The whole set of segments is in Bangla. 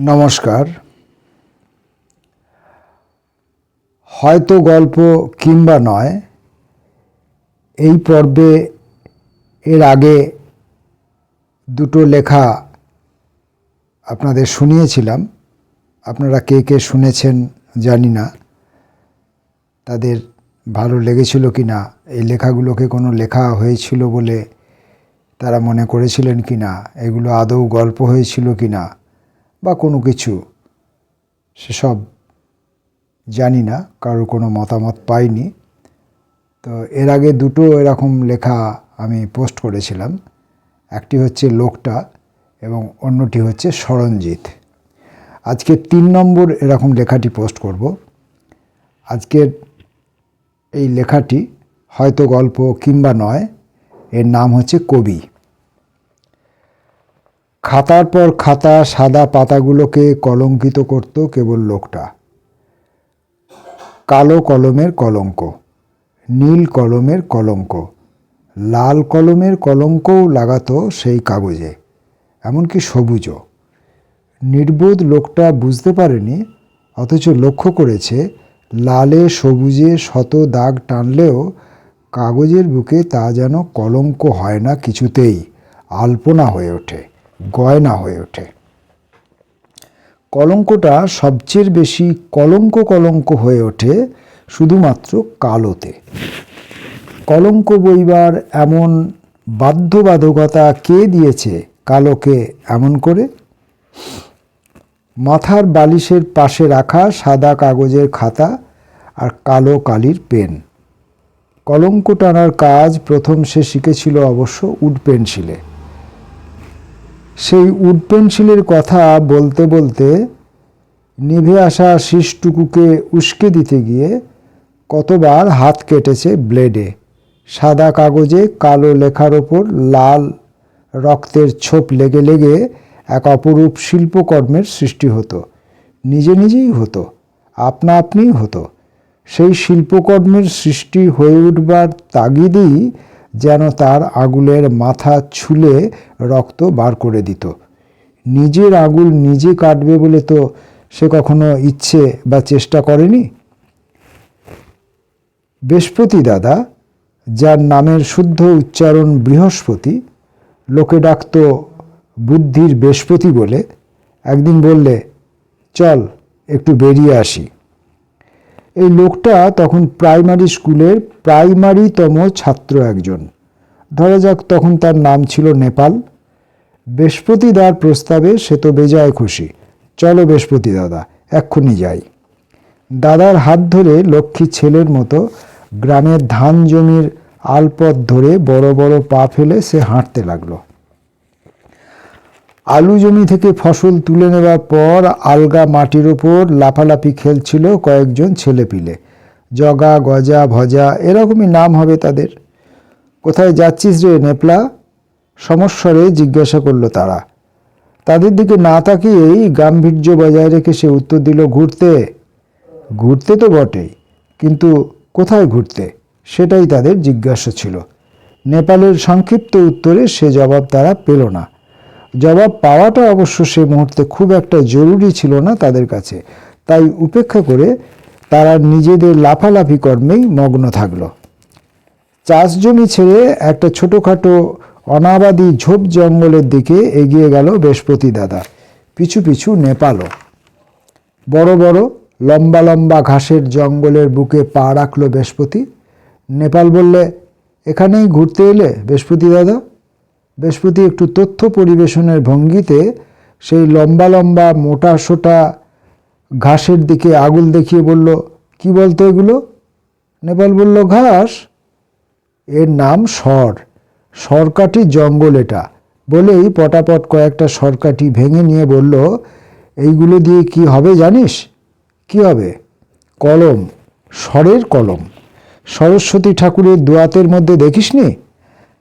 নমস্কার। হয়তো গল্প কিংবা নয়, এই পর্বে এর আগে দুটো লেখা আপনাদের শুনিয়েছিলাম। আপনারা কে কে শুনেছেন জানি না। তাদের ভালো লেগেছিল কি না? এই লেখাগুলোকে কোনো লেখা হয়েছিল বলে তারা মনে করেছিলেন কি না? এগুলো আদৌ গল্প হয়েছিল কি না? বা কোনো কিছু সেসব জানি না, কারোর কোনো মতামত পাইনি। তো এর আগে দুটো এরকম লেখা আমি পোস্ট করেছিলাম। একটি হচ্ছে লোকটা এবং অন্যটি হচ্ছে সরঞ্জিত আজকে তিন নম্বর এরকম লেখাটি পোস্ট করব। আজকের এই লেখাটি হয়তো গল্প কিংবা নয়, এর নাম হচ্ছে কবি। খাতার পর খাতা সাদা পাতাগুলোকে কলঙ্কিত করত কেবল লোকটা। কালো কলমের কলঙ্ক, নীল কলমের কলঙ্ক, লাল কলমের কলঙ্কও লাগাতো সেই কাগজে, এমনকি সবুজও। নির্বোধ লোকটা বুঝতে পারেনি, অথচ লক্ষ্য করেছে, লালে সবুজে শত দাগ টানলেও কাগজের বুকে তা যেন কলঙ্ক হয় না কিছুতেই, আলপনা হয়ে ওঠে। গয়না হয়ে ওঠে। কলঙ্কটা সবচেয়ে বেশি কলঙ্ক কলঙ্ক হয়ে ওঠে শুধুমাত্র কালোতে। কলঙ্ক বইবার এমন বাধ্যবাধকতা কে দিয়েছে কালোকে এমন করে? মাথার বালিশের পাশে রাখা সাদা কাগজের খাতা আর কালো কালির পেন। কলঙ্ক টানার কাজ প্রথম সে শিখেছিল অবশ্য উড পেন্সিলে। সেই উড পেন্সিলের কথা বলতে বলতে নিভে আসা শীষটুকুকে উস্কে দিতে গিয়ে কতবার হাত কেটেছে ব্লেডে। সাদা কাগজে কালো লেখার ওপর লাল রক্তের ছোপ লেগে লেগে এক অপরূপ শিল্পকর্মের সৃষ্টি হতো। নিজে নিজেই হতো, আপনা আপনিই হতো। সেই শিল্পকর্মের সৃষ্টি হয়ে উঠবার তাগিদেই যেন তার আগুলের মাথা ছুলে রক্ত বার করে দিত। নিজের আগুল নিজে কাটবে বলে তো সে কখনো ইচ্ছে বা চেষ্টা করেনি? বৃহস্পতি দাদা, যার নামের শুদ্ধ উচ্চারণ বৃহস্পতি, লোকে ডাকত বুদ্ধির বৃহস্পতি বলে। একদিন বললে, চল, একটু বেরিয়ে আসি। এই লোকটা তখন প্রাইমারি স্কুলের প্রাইমারিতম ছাত্র একজন। ধরা যাক তখন তার নাম ছিল নেপাল। বৃহস্পতিদার প্রস্তাবে সে তো বেজায় খুশি। চলো বৃহস্পতি দাদা, এক্ষুনি যাই। দাদার হাত ধরে লক্ষ্মী ছেলের মতো গ্রামের ধান জমির আলপথ ধরে বড় বড় পা ফেলে সে হাঁটতে লাগল। আলু জমি থেকে ফসল তুলে নেওয়ার পর আলগা মাটির ওপর লাফালাফি খেলছিল কয়েকজন ছেলেপিলে। জগা, গজা, ভজা, এরকমই নাম হবে তাদের। কোথায় যাচ্ছিস রে নেপলা? সমস্বরে জিজ্ঞাসা করল তারা। তাদের দিকে না তাকিয়েই গাম্ভীর্য বজায় রেখে সে উত্তর দিল, ঘুরতে? ঘুরতে তো বটেই, কিন্তু কোথায় ঘুরতে? সেটাই তাদের জিজ্ঞাসা ছিল। নেপালের সংক্ষিপ্ত উত্তরে সে জবাব তারা পেল না। জবাব পাওয়াটা অবশ্য সে মুহূর্তে খুব একটা জরুরি ছিল না তাদের কাছে। তাই উপেক্ষা করে তারা নিজেদের লাফালাফি কর্মেই মগ্ন থাকল। চাষ জমি ছেড়ে একটা ছোটোখাটো অনাবাদী ঝোপ জঙ্গলের দিকে এগিয়ে গেল বৃহস্পতি দাদা। পিছু পিছু নেপালও। বড় বড় লম্বা লম্বা ঘাসের জঙ্গলের বুকে পা রাখল বৃহস্পতি। নেপাল বললে, এখানেই ঘুরতে এলে বৃহস্পতি দাদা? বৃহস্পতি একটু তথ্য পরিবেশনের ভঙ্গিতে সেই লম্বা লম্বা মোটা সোটা ঘাসের দিকে আগুল দেখিয়ে বলল, কি বলতো এগুলো? নেপাল বলল, ঘাস। এর নাম সর। সরকাটি জঙ্গল এটা। বলেই পটাপট কয়েকটা সরকাটি ভেঙে নিয়ে বলল, এইগুলো দিয়ে কি হবে জানিস? কি হবে? কলম। স্বরের কলম। সরস্বতী ঠাকুরের দোয়াতের মধ্যে দেখিসনি?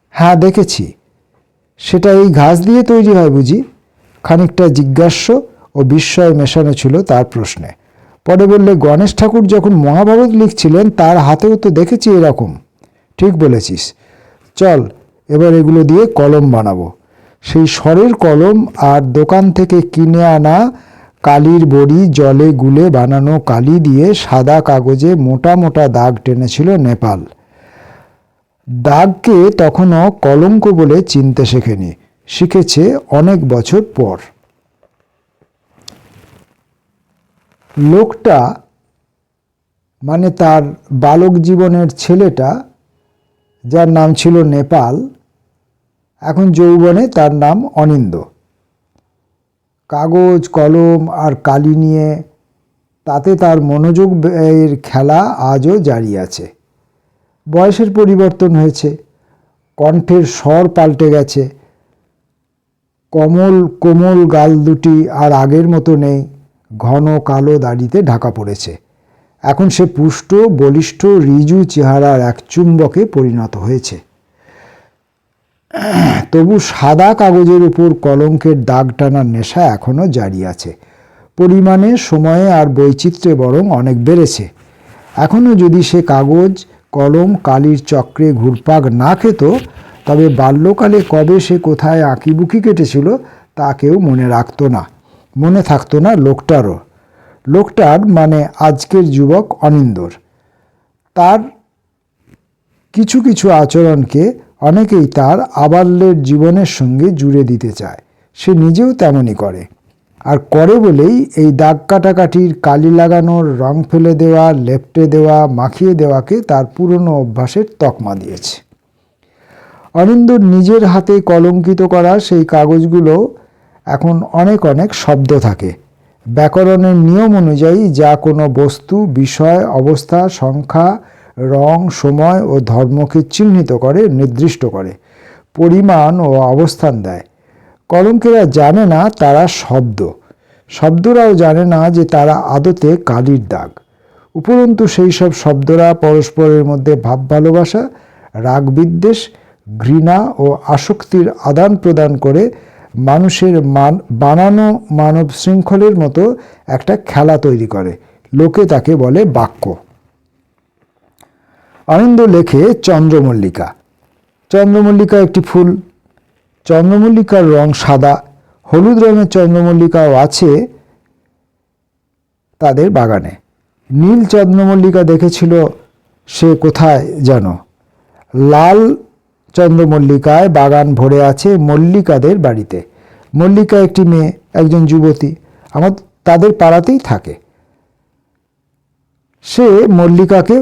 হ্যাঁ দেখেছি। সেটা এই ঘাস দিয়ে তৈরি হয় বুঝি? খানিকটা জিজ্ঞাস্য ও বিস্ময় মেশানো ছিল তার প্রশ্নে। পরে বললে, গণেশ ঠাকুর যখন মহাভারত লিখছিলেন, তার হাতেও তো দেখেছি এরকম। ঠিক বলেছিস। চল, এবার এগুলো দিয়ে কলম বানাবো। সেই স্বরের কলম আর দোকান থেকে কিনে আনা কালির বড়ি, জলে গুলে বানানো কালি দিয়ে সাদা কাগজে মোটা মোটা দাগ টেনেছিল নেপাল। দাগকে তখনও কলঙ্ক বলে চিনতে শেখেনি। শিখেছে অনেক বছর পর। লোকটা মানে তার বালক জীবনের ছেলেটা, যার নাম ছিল নেপাল, এখন যৌবনে তার নাম অনিন্দ। কাগজ, কলম আর কালি নিয়ে তাতে তার মনোযোগ এর খেলা আজও জারি আছে। বয়সের পরিবর্তন হয়েছে। কণ্ঠের স্বর পাল্টে গেছে। কমল কোমল গাল দুটি আর আগের মতো নেই। ঘন কালো দাড়িতে ঢাকা পড়েছে। এখন সে পুষ্ট, বলিষ্ঠ, রিজু চেহারার এক চুম্বকে পরিণত হয়েছে। তবু সাদা কাগজের উপর কলঙ্কের দাগ টানার নেশা এখনও জারি আছে। পরিমাণে, সময়ে আর বৈচিত্র্যে বরং অনেক বেড়েছে। এখনও যদি সে কাগজ কলম, কালির চক্রে ঘুরপাক না খেত, তবে বাল্যকালে কবে সে কোথায় আঁকিবুকি কেটেছিল, তা কেউ মনে রাখতো না, মনে থাকতো না লোকটারও। লোকটার মানে আজকের যুবক অনিন্দর। তার কিছু কিছু আচরণকে অনেকেই তার আবাল্যের জীবনের সঙ্গে জুড়ে দিতে চায়, সে নিজেও তেমনই করে। আর করে বলেই এই দাগ কাটাকাটির কালি লাগানোর রং ফেলে দেওয়া, লেপটে দেওয়া, মাখিয়ে দেওয়াকে তার পুরনো অভ্যাসের তকমা দিয়েছে। অনিন্দর নিজের হাতে কলঙ্কিত করা সেই কাগজগুলো এখন অনেক অনেক শব্দ থাকে। ব্যাকরণের নিয়ম অনুযায়ী যা কোনো বস্তু, বিষয়, অবস্থা, সংখ্যা, রং, সময় ও ধর্মকে চিহ্নিত করে, নির্দিষ্ট করে, পরিমাণ ও অবস্থান দেয়। কলঙ্কেরা জানে না তারা শব্দ। শব্দরাও জানে না যে তারা আদতে কালির দাগ। উপরন্তু সেই সব শব্দরা পরস্পরের মধ্যে ভাব ভালোবাসা, রাগ বিদ্বেষ, ঘৃণা ও আসক্তির আদান প্রদান করে মানুষের মান, বানানো মানব শৃঙ্খলের মতো একটা খেলা তৈরি করে। লোকে তাকে বলে বাক্য। আনন্দ লেখে চন্দ্রমল্লিকা। চন্দ্রমল্লিকা একটি ফুল। চন্দ্রমল্লিকার রং সাদা, হলুদ রঙের চন্দ্রমল্লিকাও আছে তাদের বাগানে। নীল চন্দ্রমল্লিকা দেখেছিল সে কোথায় যেন। লাল চন্দ্রমল্লিকায় বাগান ভরে আছে মল্লিকাদের বাড়িতে। মল্লিকা একটি মেয়ে, একজন যুবতী। আমার তাদের পাড়াতেই থাকে। সে মল্লিকাকে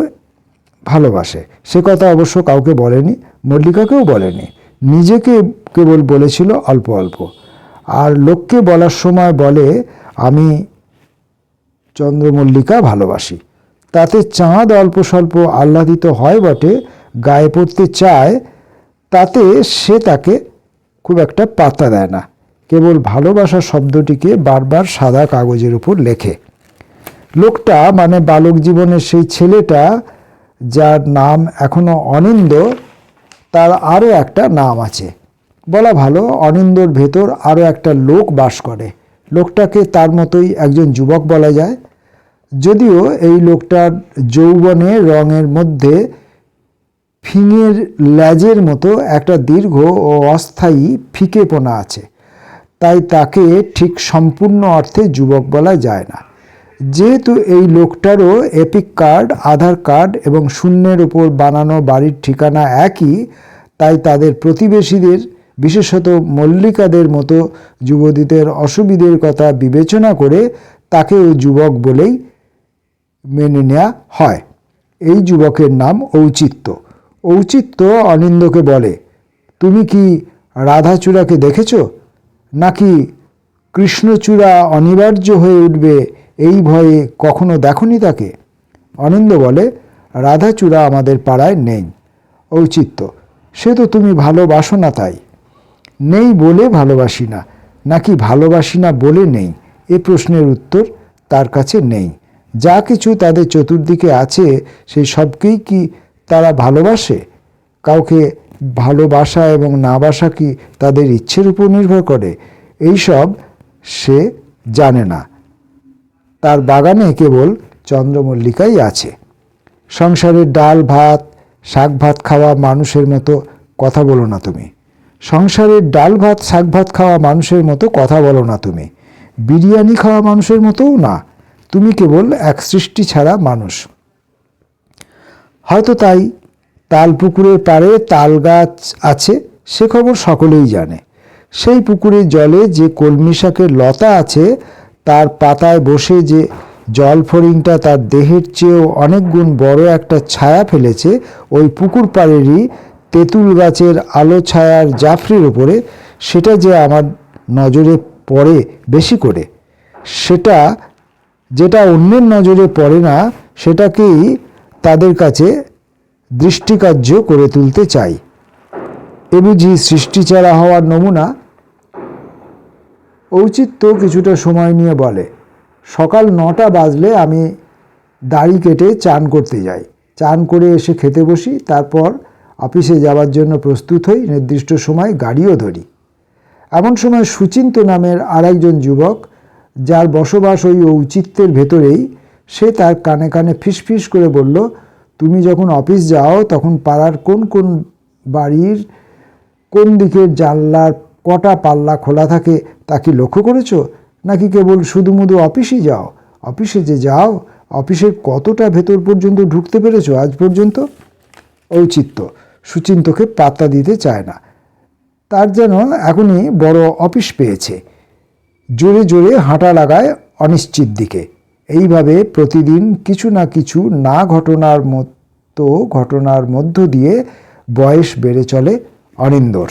ভালোবাসে। সে কথা অবশ্য কাউকে বলেনি, মল্লিকাকেও বলেনি। নিজেকে কেবল বলেছিল অল্প অল্প। আর লোককে বলার সময় বলে, আমি চন্দ্রমল্লিকা ভালোবাসি। তাতে চাঁদ অল্প স্বল্প আহ্লাদিত হয় বটে, গায়ে পড়তে চায়, তাতে সে তাকে খুব একটা পাত্তা দেয় না। কেবল ভালোবাসা শব্দটিকে বারবার সাদা কাগজের উপর লেখে। লোকটা মানে বালক জীবনের সেই ছেলেটা, যার নাম এখনও অনিন্দ তার আরও একটা নাম আছে। বলা ভালো, অনিন্দর ভেতর আরও একটা লোক বাস করে। লোকটাকে তার মতোই একজন যুবক বলা যায়। যদিও এই লোকটার যৌবনে রঙের মধ্যে ফিঙের ল্যাজের মতো একটা দীর্ঘ ও অস্থায়ী ফিকেপোনা আছে। তাই তাকে ঠিক সম্পূর্ণ অর্থে যুবক বলা যায় না। যেহেতু এই লোকটারও এপিক কার্ড, আধার কার্ড এবং শূন্যের উপর বানানো বাড়ির ঠিকানা একই, তাই তাদের প্রতিবেশীদের বিশেষত মল্লিকাদের মতো যুবতীদের অসুবিধের কথা বিবেচনা করে তাকেও যুবক বলেই মেনে নেওয়া হয়। এই যুবকের নাম ঔচিত্য। ঔচিত্য অনিন্দকে বলে, তুমি কি রাধাচূড়াকে দেখেছ? নাকি কৃষ্ণচূড়া অনিবার্য হয়ে উঠবে এই ভয়ে কখনো দেখনি তাকে? অনিন্দ বলে, রাধাচূড়া আমাদের পাড়ায় নেই। ঔচিত্য, সে তো তুমি ভালোবাসো না তাই। নেই বলে ভালোবাসি না। নাকি ভালোবাসি না বলে নেই? এ প্রশ্নের উত্তর তার কাছে নেই। যা কিছু তাদের চতুর্দিকে আছে সেই সবকেই কি তারা ভালোবাসে? কাউকে ভালোবাসা এবং না বাসা কি তাদের ইচ্ছের উপর নির্ভর করে? এইসব সে জানে না। তার বাগানে কেবল চন্দ্রমল্লিকাই আছে। সংসারের ডাল, ভাত, শাক ভাত খাওয়া মানুষের মতো কথা বলো না তুমি। সংসারের ডাল ভাত, শাক ভাত খাওয়া মানুষের মতো কথা বলো না তুমি। বিরিয়ানি খাওয়া মানুষের মতোও না। তুমি কেবল এক সৃষ্টি ছাড়া মানুষ। হয়তো তাই তাল পুকুরের পাড়ে তাল গাছ আছে, সে খবর সকলেই জানে। সেই পুকুরের জলে যে কলমি শাকের লতা আছে, তার পাতায় বসে যে জল ফড়িংটা তার দেহের চেয়েও অনেক গুণ বড় একটা ছায়া ফেলেছে, ওই পুকুর পাড়েরই তেঁতুল গাছের আলো ছায়ার জাফরির উপরে সেটা যে আমার নজরে পড়ে বেশি করে, সেটা যেটা অন্যের নজরে পড়ে না, সেটাকেই তাদের কাছে দৃষ্টিকার্য করে তুলতে চাই। এ বুঝি সৃষ্টিচারা হওয়ার নমুনা? ঔচিত্য কিছুটা সময় নিয়ে বলে, সকাল নটা বাজলে আমি দাড়ি কেটে চান করতে যাই। চান করে এসে খেতে বসি, তারপর অফিসে যাওয়ার জন্য প্রস্তুত হই, নির্দিষ্ট সময় গাড়িও ধরি। এমন সময় সুচিন্ত নামের আর একজন যুবক, যার বসবাস ওই ঔচিত্যের ভেতরেই, সে তার কানে কানে ফিসফিস করে বলল, তুমি যখন অফিস যাও, তখন পাড়ার কোন কোন বাড়ির কোন দিকের জানলার কটা পাল্লা খোলা থাকে তা কি লক্ষ্য করেছ? নাকি কেবল শুধুমুধু অফিসই যাও? অফিসে যে যাও, অফিসের কতটা ভেতর পর্যন্ত ঢুকতে পেরেছ আজ পর্যন্ত? ঔচিত্য সুচিন্তকে পাত্তা দিতে চায় না। তার যেন এখনই বড় অফিস পেয়েছে। জোরে জোরে হাঁটা লাগায় অনিশ্চিত দিকে। এইভাবে প্রতিদিন কিছু না কিছু না ঘটনার মতো ঘটনার মধ্য দিয়ে বয়স বেড়ে চলে অনিন্দর।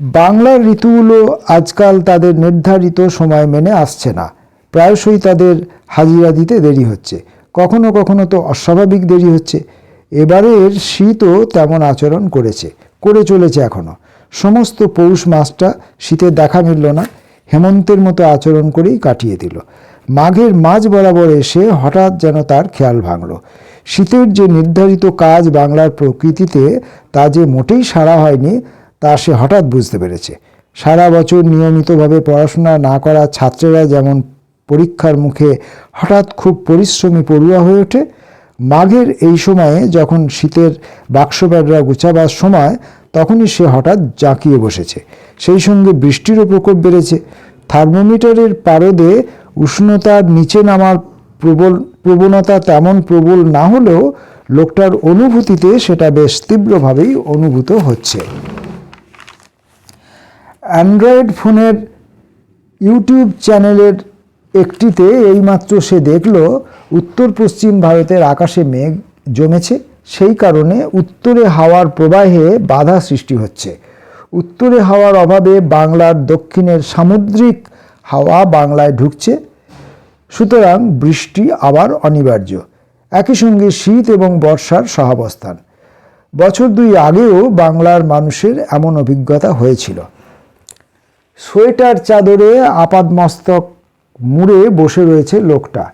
বাংলার ঋতুগুলো আজকাল তাদের নির্ধারিত সময় মেনে আসছে না। প্রায়শই তাদের হাজিরা দিতে দেরি হচ্ছে। কখনো কখনো তো অস্বাভাবিক দেরি হচ্ছে। এবারের শীতও তেমন আচরণ করেছে, করে চলেছে এখনও। সমস্ত পৌষ মাসটা শীতের দেখা মিলল না, হেমন্তের মতো আচরণ করেই কাটিয়ে দিল। মাঘের মাঝ বরাবর এসে হঠাৎ যেন তার খেয়াল ভাঙল। শীতের যে নির্ধারিত কাজ বাংলার প্রকৃতিতে তা যে মোটেই সারা হয়নি, তা সে হঠাৎ বুঝতে পেরেছে। সারা বছর নিয়মিতভাবে পড়াশোনা না করা ছাত্রেরা যেমন পরীক্ষার মুখে হঠাৎ খুব পরিশ্রমী পড়ুয়া হয়ে ওঠে। মাঘের এই সময়ে যখন শীতের বাক্সব্যাডরা গুছাবার সময়, তখনই সে হঠাৎ জাঁকিয়ে বসেছে। সেই সঙ্গে বৃষ্টিরও প্রকোপ বেড়েছে। থার্মোমিটারের পারদে উষ্ণতার নিচে নামার প্রবল প্রবণতা তেমন প্রবল না হলেও লোকটার অনুভূতিতে সেটা বেশ তীব্রভাবেই অনুভূত হচ্ছে। অ্যান্ড্রয়েড ফোনের ইউটিউব চ্যানেলের একটিতে এইমাত্র সে দেখল উত্তর পশ্চিম ভারতের আকাশে মেঘ জমেছে, সেই কারণে উত্তরে হাওয়ার প্রবাহে বাধা সৃষ্টি হচ্ছে। উত্তরে হাওয়ার অভাবে বাংলার দক্ষিণের সামুদ্রিক হাওয়া বাংলায় ঢুকছে। সুতরাং বৃষ্টি আবার অনিবার্য। একই সঙ্গে শীত এবং বর্ষার সহাবস্থান। বছর দুই আগেও বাংলার মানুষের এমন অভিজ্ঞতা হয়েছিল। সোয়েটার চাদরে আপাদমস্তক মুড়ে বসে রয়েছে লোকটা।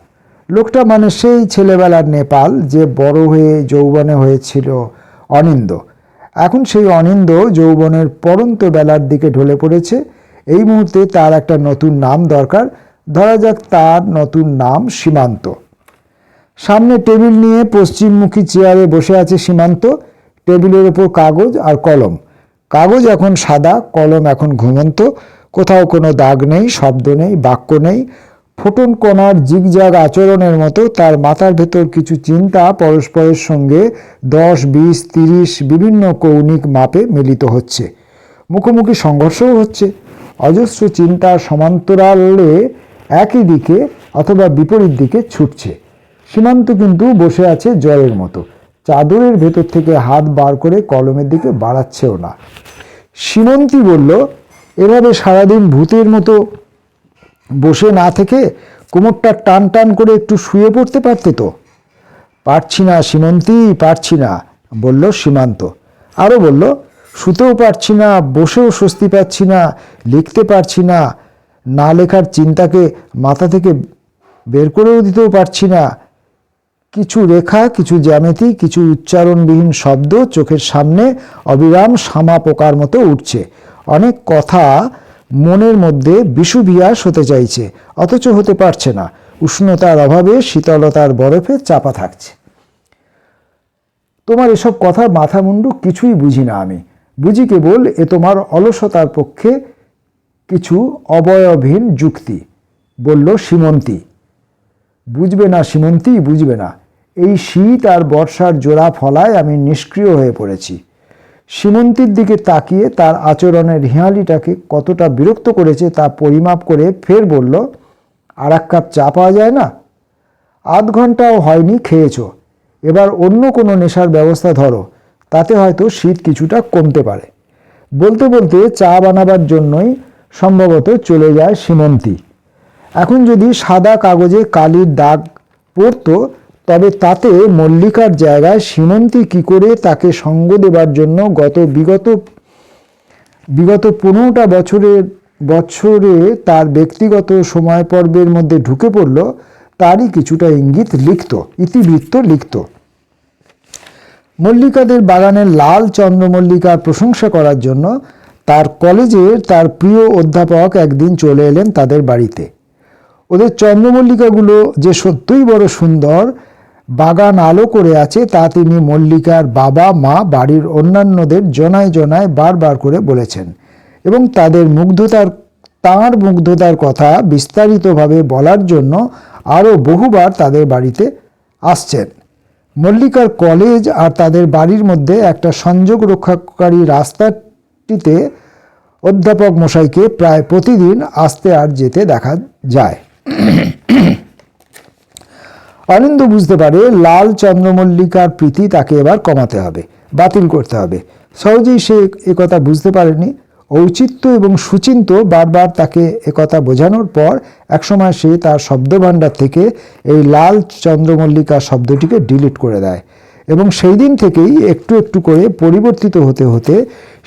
লোকটা মানে সেই ছেলেবেলার নেপাল যে বড় হয়ে যৌবনে হয়েছিল অনিন্দ। এখন সেই অনিন্দ যৌবনের পরন্ত বেলার দিকে ঢলে পড়েছে। এই মুহূর্তে তার একটা নতুন নাম দরকার। ধরা যাক তার নতুন নাম সীমান্ত। সামনে টেবিল নিয়ে পশ্চিমমুখী চেয়ারে বসে আছে সীমান্ত। টেবিলের ওপর কাগজ আর কলম। কাগজ এখন সাদা, কলম এখন ঘুমন্ত। কোথাও কোনো দাগ নেই, শব্দ নেই, বাক্য নেই। ফোটন কণার জিগজাগ আচরণের মতো তার মাথার ভেতর কিছু চিন্তা পরস্পরের সঙ্গে দশ, বিশ, তিরিশ বিভিন্ন কৌণিক মাপে মিলিত হচ্ছে। মুখোমুখি সংঘর্ষও হচ্ছে। অজস্র চিন্তার সমান্তরালে একই দিকে অথবা বিপরীত দিকে ছুটছে। সীমান্ত কিন্তু বসে আছে জলের মতো। চাদরের ভেতর থেকে হাত বার করে কলমের দিকে বাড়াচ্ছেও না। সীমন্তী বলল এভাবে সারাদিন ভূতের মতো বসে না থেকে কোমরটা টান টান করে একটু শুয়ে পড়তে পারতে তো। পারছি না, সীমন্তী পারছি না, বলল সীমান্ত। আরও বলল, শুতেও পারছি না, বসেও স্বস্তি পাচ্ছি না, লিখতে পারছি না না লেখার চিন্তাকে মাথা থেকে বের করেও দিতেও পারছি না। কিছু রেখা, কিছু জ্যামিতি, কিছু উচ্চারণবিহীন শব্দ চোখের সামনে অবিরাম শামা পোকার মতো উঠছে। অনেক কথা মনের মধ্যে বিষুভিয়াস হতে চাইছে, অথচ হতে পারছে না। উষ্ণতার অভাবে শীতলতার বরফে চাপা থাকছে। তোমার এসব কথা মাথা মুন্ডু কিছুই বুঝি না আমি। বুঝি কেবল এ তোমার অলসতার পক্ষে কিছু অবয়বহীন যুক্তি, বলল সীমন্তী। বুঝবে না সীমন্তী, বুঝবে না। এই শীত আর বর্ষার জোড়া ফলায় আমি নিষ্ক্রিয় হয়ে পড়েছি। সীমন্তীর দিকে তাকিয়ে তার আচরণের হিয়ালিটাকে কতটা বিরক্ত করেছে তা পরিমাপ করে ফের বলল, আর এক কাপ চা পাওয়া যায় না? আধ ঘন্টাও হয়নি, খেয়েছ। এবার অন্য কোনো নেশার ব্যবস্থা ধরো, তাতে হয়তো শীত কিছুটা কমতে পারে। বলতে বলতে চা বানাবার জন্যই সম্ভবত চলে যায় সীমন্তী। এখন যদি সাদা কাগজে কালির দাগ পড়তো তবে তাতে মল্লিকার জায়গায় সীমন্তী কি করে তাকে সঙ্গ দেবার জন্য গত বিগত বিগত পনেরোটা বছরের বছরে তার ব্যক্তিগত সময় পর্বের মধ্যে ঢুকে পড়ল, তারই কিছুটা ইঙ্গিত লিখত, ইতিবৃত্ত লিখত। মল্লিকাদের বাগানের লাল চন্দ্রমল্লিকার প্রশংসা করার জন্য তার কলেজের তার প্রিয় অধ্যাপক একদিন চলে এলেন তাদের বাড়িতে। ওদের চন্দ্রমল্লিকাগুলো যে সত্যই বড় সুন্দর বাগান আলো করে আছে, তা তিনি মল্লিকার বাবা, মা, বাড়ির অন্যান্যদের জনায় জনায় বারবার করে বলেছেন। এবং তাদের মুগ্ধতার, তাঁর মুগ্ধতার কথা বিস্তারিতভাবে বলার জন্য আরও বহুবার তাদের বাড়িতে আসছেন। মল্লিকার কলেজ আর তাদের বাড়ির মধ্যে একটা সংযোগ রক্ষাকারী রাস্তাটিতে অধ্যাপক মশাইকে প্রায় প্রতিদিন আসতে আর যেতে দেখা যায়। অনিন্দ বুঝতে পারে লাল চন্দ্রমল্লিকার প্রীতি তাকে এবার কমাতে হবে, বাতিল করতে হবে। সহজেই সে একথা বুঝতে পারেনি। ঔচিত্য এবং সুচিন্ত বারবার তাকে একথা বোঝানোর পর একসময় সে তার শব্দভাণ্ডার থেকে এই লাল চন্দ্রমল্লিকা শব্দটিকে ডিলিট করে দেয় এবং সেই দিন থেকেই একটু একটু করে পরিবর্তিত হতে হতে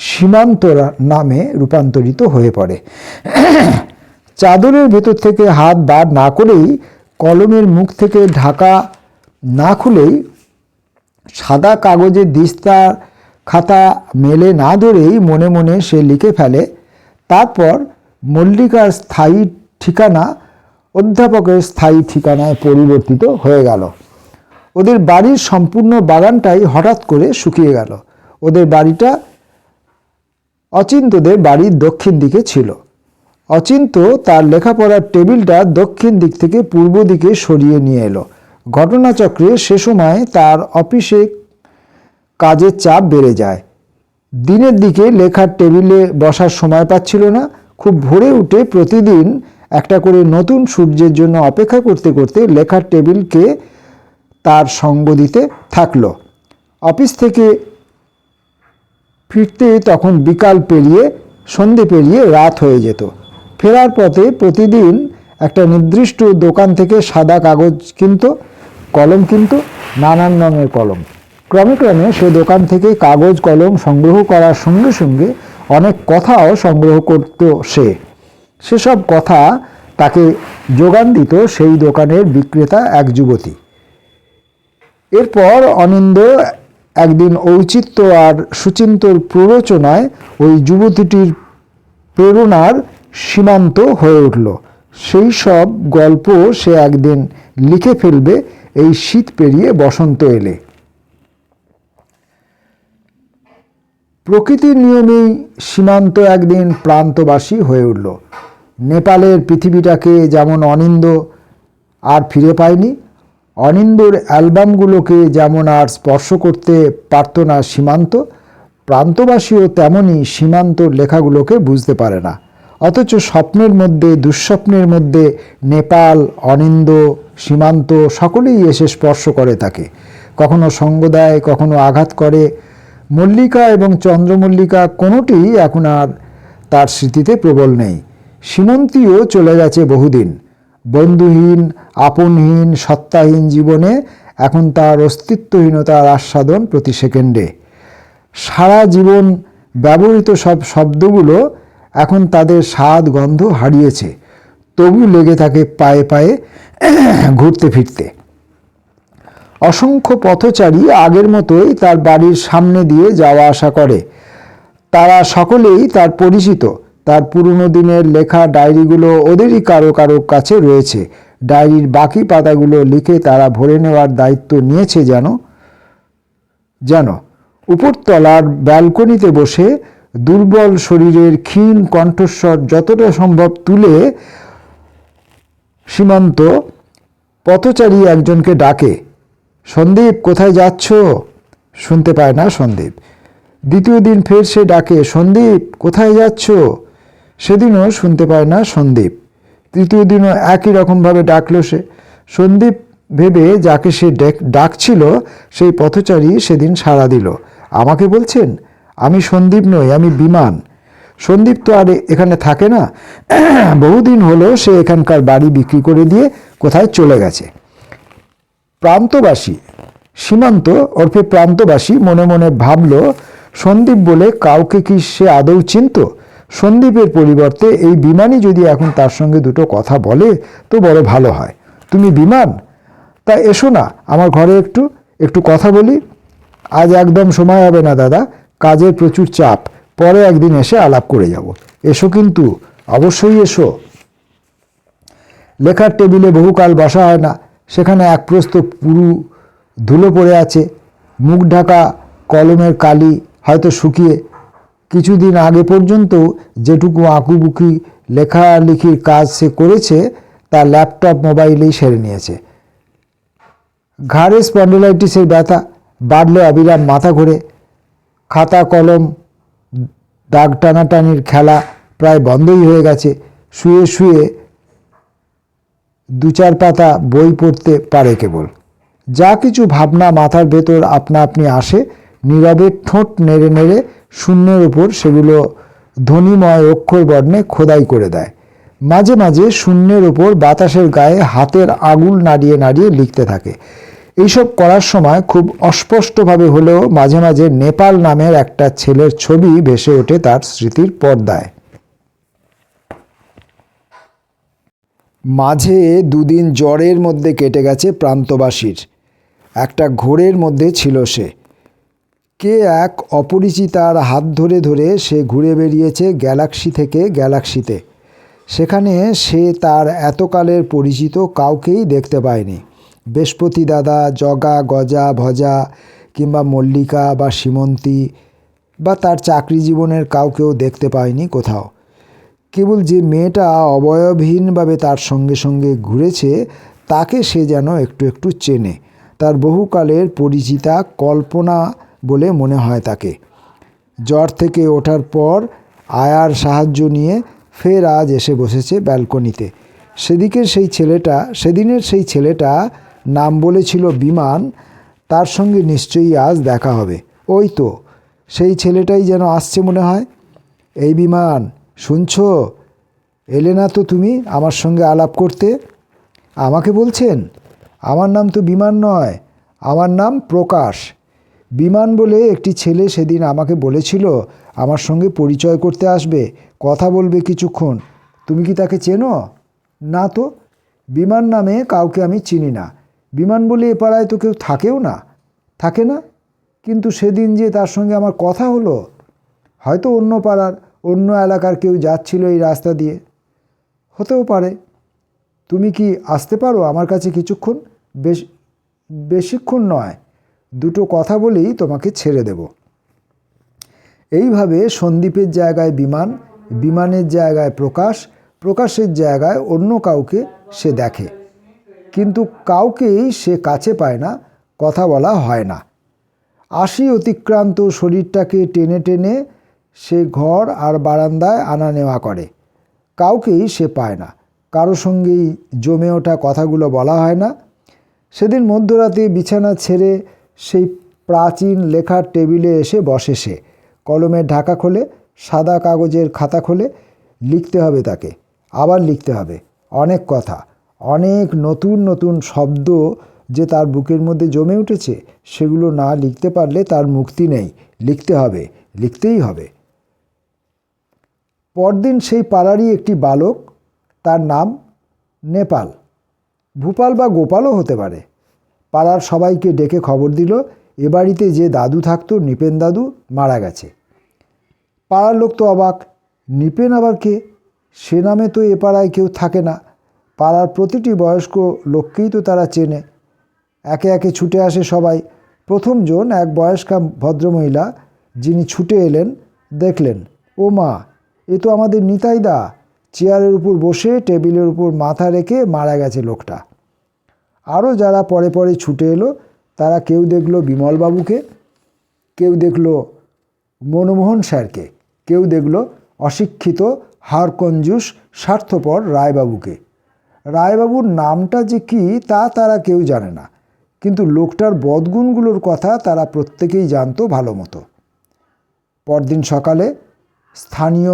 সীমান্ত নামে রূপান্তরিত হয়ে পড়ে। চাদরের ভেতর থেকে হাত বার না করেই কলমের মুখ থেকে ঢাকা না খুলেই সাদা কাগজের দিস্তার খাতা মেলে না ধরেই মনে মনে সে লিখে ফেলে। তারপর মল্লিকার স্থায়ী ঠিকানা অধ্যাপকের স্থায়ী ঠিকানায় পরিবর্তিত হয়ে গেল। ওদের বাড়ির সম্পূর্ণ বাগানটাই হঠাৎ করে শুকিয়ে গেল। ওদের বাড়িটা অচিন্তদের বাড়ির দক্ষিণ দিকে ছিল। অচিন্ত তার লেখাপড়ার টেবিলটা দক্ষিণ দিক থেকে পূর্ব দিকে সরিয়ে নিয়ে এলো। ঘটনাচক্রে সে সময় তার অফিসে কাজের চাপ বেড়ে যায়। দিনের দিকে লেখার টেবিলে বসার সময় পাচ্ছিল না। খুব ভোরে উঠে প্রতিদিন একটা করে নতুন সূর্যের জন্য অপেক্ষা করতে করতে লেখার টেবিলকে তার সঙ্গ দিতে থাকল। অফিস থেকে ফিরতে তখন বিকাল পেরিয়ে সন্ধে পেরিয়ে রাত হয়ে যেত। ফেরার পথে প্রতিদিন একটা নির্দিষ্ট দোকান থেকে সাদা কাগজ কিনত, কলম কিন্তু, নানান রঙের কলম। ক্রমে ক্রমে সে দোকান থেকে কাগজ, কলম সংগ্রহ করার সঙ্গে সঙ্গে অনেক কথাও সংগ্রহ করত সে। সেসব কথা তাকে যোগান দিত সেই দোকানের বিক্রেতা এক যুবতী। এরপর অনিন্দ একদিন ঔচিত্য আর সুচিন্তর প্ররোচনায় ওই যুবতীটির প্রেরণার সীমান্ত হয়ে উঠল। সেই সব গল্প সে একদিন লিখে ফেলবে, এই শীত পেরিয়ে বসন্ত এলে। প্রকৃতির নিয়মেই সীমান্ত একদিন প্রান্তবাসী হয়ে উঠল। নেপালের পৃথিবীটাকে যেমন অনিন্দ আর ফিরে পায়নি, অনিন্দর অ্যালবামগুলোকে যেমন আর স্পর্শ করতে পারত না সীমান্ত, প্রান্তবাসীও তেমনই সীমান্তর লেখাগুলোকে বুঝতে পারে না। অথচ স্বপ্নের মধ্যে, দুঃস্বপ্নের মধ্যে নেপাল, অনিন্দ, সীমান্ত সকলেই এসে স্পর্শ করে তাকে। কখনো সঙ্গ দেয়, কখনো আঘাত করে। মল্লিকা এবং চন্দ্রমল্লিকা কোনোটি এখন আর তার স্মৃতিতে প্রবল নেই। সীমন্তীও চলে গেছে বহুদিন। বন্ধুহীন, আপনহীন, সত্তাহীন জীবনে এখন তার অস্তিত্বহীনতার আস্বাদন প্রতি সেকেন্ডে। সারা জীবন ব্যবহৃত সব শব্দগুলো এখন তাদের স্বাদ গন্ধ হারিয়েছে। তবু লেগে থাকে পায়ে পায়ে ঘুরতে ফিরতে। অসংখ্য পথচারী আগের মতোই তার বাড়ির সামনে দিয়ে যাওয়া আসা করে। তারা সকলেই তার পরিচিত। তার পুরনো দিনের লেখা ডায়েরিগুলো ওদেরই কারও কারও কাছে রয়েছে। ডায়েরির বাকি পাতাগুলো লিখে তারা ভরে নেওয়ার দায়িত্ব নিয়েছে যেন যেন উপরতলার ব্যালকনিতে বসে দুর্বল শরীরের ক্ষীণ কণ্ঠস্বর যতটা সম্ভব তুলে সীমান্ত পথচারী একজনকে ডাকে, সন্দীপ, কোথায় যাচ্ছ? শুনতে পায় না সন্দীপ। দ্বিতীয় দিন ফের সে ডাকে, সন্দীপ, কোথায় যাচ্ছ? সেদিনও শুনতে পায় না সন্দীপ। তৃতীয় দিনও একই রকমভাবে ডাকলো সে। সন্দীপ ভেবে যাকে সে ডেক- ডাকছিল, সেই পথচারী সেদিন সাড়া দিল। আমাকে বলছেন? আমি সন্দীপ নই, আমি বিমান। সন্দীপ তো আর এখানে থাকে না। বহুদিন হলো সে এখানকার বাড়ি বিক্রি করে দিয়ে কোথায় চলে গেছে। প্রান্তবাসী, সীমান্ত ওরফে প্রান্তবাসী মনে মনে ভাবল, সন্দীপ বলে কাউকে কি সে আদৌ চিনত? সন্দীপের পরিবর্তে এই বিমানই যদি এখন তার সঙ্গে দুটো কথা বলে, তো বড় ভালো হয়। তুমি বিমান? তা এসো না, আমার ঘরে একটু একটু কথা বলি। আজ একদম সময় হবে না, দাদা। কাজের প্রচুর চাপ, পরে একদিন এসে আলাপ করে যাব। এসো কিন্তু, অবশ্যই এসো। লেখার টেবিলে বহুকাল বসা হয় না। সেখানে এক প্রস্ত পুরু ধুলো পড়ে আছে। মুখ ঢাকা, কলমের কালি হয়তো শুকিয়ে। কিছুদিন আগে পর্যন্ত যেটুকু আঁকুবুকি লেখালেখির কাজ সে করেছে, তা ল্যাপটপ, মোবাইলেই সেরে নিয়েছে। ঘাড়ে স্পন্ডোলাইটিসের ব্যথা, বাড়লে অবিরাম মাথা ঘোরে। খাতা, কলম, দাগ টানাটানির খেলা প্রায় বন্ধই হয়ে গেছে। শুয়ে শুয়ে দু চার পাতা বই পড়তে পারে কেবল। যা কিছু ভাবনা মাথার ভেতর আপনা আপনি আসে, নীরবে ঠোঁট নেড়ে নেড়ে শূন্যের উপর সেগুলো ধ্বনিময় অক্ষর বর্ণে খোদাই করে দেয়। মাঝে মাঝে শূন্যের উপর বাতাসের গায়ে হাতের আগুল নাড়িয়ে নাড়িয়ে লিখতে থাকে। এইসব করার সময় খুব অস্পষ্টভাবে হলেও মাঝে মাঝে নেপাল নামের একটা ছেলের ছবি ভেসে ওঠে তার স্মৃতির পর্দায়। মাঝে দুদিন জ্বরের মধ্যে কেটে গেছে প্রান্তবাসীর। একটা ঘোরের মধ্যে ছিল সে। কে এক অপরিচিতার হাত ধরে ধরে সে ঘুরে বেরিয়েছে গ্যালাক্সি থেকে গ্যালাক্সিতে। সেখানে সে তার এতকালের পরিচিত কাউকেই দেখতে পায়নি। বৃহস্পতি দাদা, জগা, গজা, ভজা কিংবা মল্লিকা বা সীমন্তী বা তার চাকরি জীবনের কাউকেও দেখতে পায়নি কোথাও। কেবল যে মেয়েটা অবয়বহীনভাবে তার সঙ্গে সঙ্গে ঘুরেছে, তাকে সে যেন একটু একটু চেনে। তার বহুকালের পরিচিতা, কল্পনা বলে মনে হয় তাকে। জ্বর থেকে ওঠার পর আয়ার সাহায্য নিয়ে ফের আজ এসে বসেছে ব্যালকনিতে। সেদিকের সেই ছেলেটা, সেদিনের সেই ছেলেটা নাম বলেছিল বিমান, তার সঙ্গে নিশ্চয়ই আজ দেখা হবে। ওই তো, সেই ছেলেটাই যেন আসছে মনে হয়। এই বিমান, শুনছ? এলে না তো তুমি আমার সঙ্গে আলাপ করতে। আমাকে বলছেন, আমার নাম তো বিমান নয়, আমার নাম প্রকাশ। বিমান বলে একটি ছেলে সেদিন আমাকে বলেছিল, আমার সঙ্গে পরিচয় করতে আসবে, কথা বলবে কিছুক্ষণ। তুমি কি তাকে চেনো? না তো, বিমান নামে কাউকে আমি চিনি না। বিমান বলে এ পাড়ায় তো কেউ থাকেও না, থাকে না। কিন্তু সেদিন যে তার সঙ্গে আমার কথা হলো, হয়তো অন্য পাড়ার, অন্য এলাকার কেউ যাচ্ছিল এই রাস্তা দিয়ে। হতেও পারে। তুমি কি আসতে পারো আমার কাছে কিছুক্ষণ? বেশ, বেশিক্ষণ নয়, দুটো কথা বলেই তোমাকে ছেড়ে দেব। এইভাবে সন্দীপের জায়গায় বিমান, বিমানের জায়গায় প্রকাশ, প্রকাশের জায়গায় অন্য কাউকে সে দেখে। কিন্তু কাউকেই সে কাছে পায় না, কথা বলা হয় না। আশি অতিক্রান্ত শরীরটাকে টেনে টেনে সে ঘর আর বারান্দায় আনা নেওয়া করে। কাউকেই সে পায় না, কারও সঙ্গেই জমে ওঠা কথাগুলো বলা হয় না। সেদিন মধ্যরাতে বিছানা ছেড়ে সেই প্রাচীন লেখার টেবিলে এসে বসে সে। কলমের ঢাকা খোলে, সাদা কাগজের খাতা খোলে, লিখতে হবে তাকে। আবার লিখতে হবে। অনেক কথা। অনেক নতুন নতুন শব্দ যে তার বুকের মধ্যে জমে উঠেছে, সেগুলো না লিখতে পারলে তার মুক্তি নেই। লিখতে হবে, লিখতেই হবে। পরদিন সেই পাড়ারই একটি বালক, তার নাম নেপাল। ভূপাল বা গোপালও হতে পারে। পাড়ার সবাইকে ডেকে খবর দিল, এ বাড়িতে যে দাদু থাকতো, নিপেন দাদু, মারা গেছে। পাড়ার লোক তো অবাক, নিপেন আবার কে? সে নামে তো এ পাড়ায় কেউ থাকে না। পাড়ার প্রতিটি বয়স্ক লোককেই তো তারা চেনে। একে একে ছুটে আসে সবাই। প্রথমজন এক বয়স্কা ভদ্রমহিলা যিনি ছুটে এলেন, দেখলেন, ও মা, এ তো আমাদের নিতাইদা। চেয়ারের উপর বসে টেবিলের উপর মাথা রেখে মারা গেছে লোকটা। আরও যারা পরে পরে ছুটে এলো, তারা কেউ দেখল বিমলবাবুকে, কেউ দেখল মনমোহন স্যারকে, কেউ দেখল অশিক্ষিত হারকঞ্জুস স্বার্থপর রায়বাবুকে। রায়বাবুর নামটা যে কি, তা তারা কেউ জানে না। কিন্তু লোকটার বদগুণগুলোর কথা তারা প্রত্যেকেই জানতো ভালো মতো। পরদিন সকালে স্থানীয়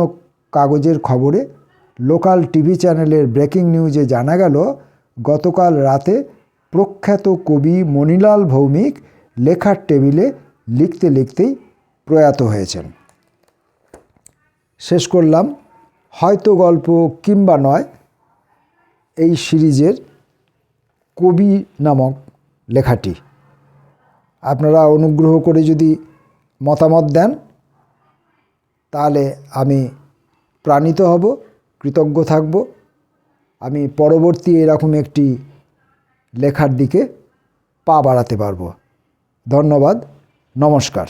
কাগজের খবরে লোকাল টিভি চ্যানেলের ব্রেকিং নিউজে জানা গেল, গতকাল রাতে প্রখ্যাত কবি মণিলাল ভৌমিক লেখার টেবিলে লিখতে লিখতেই প্রয়াত হয়েছেন। শেষ করলাম, হয়তো গল্প কিংবা নয় এই সিরিজের কবি নামক লেখাটি। আপনারা অনুগ্রহ করে যদি মতামত দেন, তাহলে আমি প্রাণিত হব, কৃতজ্ঞ থাকব। আমি পরবর্তী এরকম একটি লেখার দিকে পা বাড়াতে পারব। ধন্যবাদ, নমস্কার।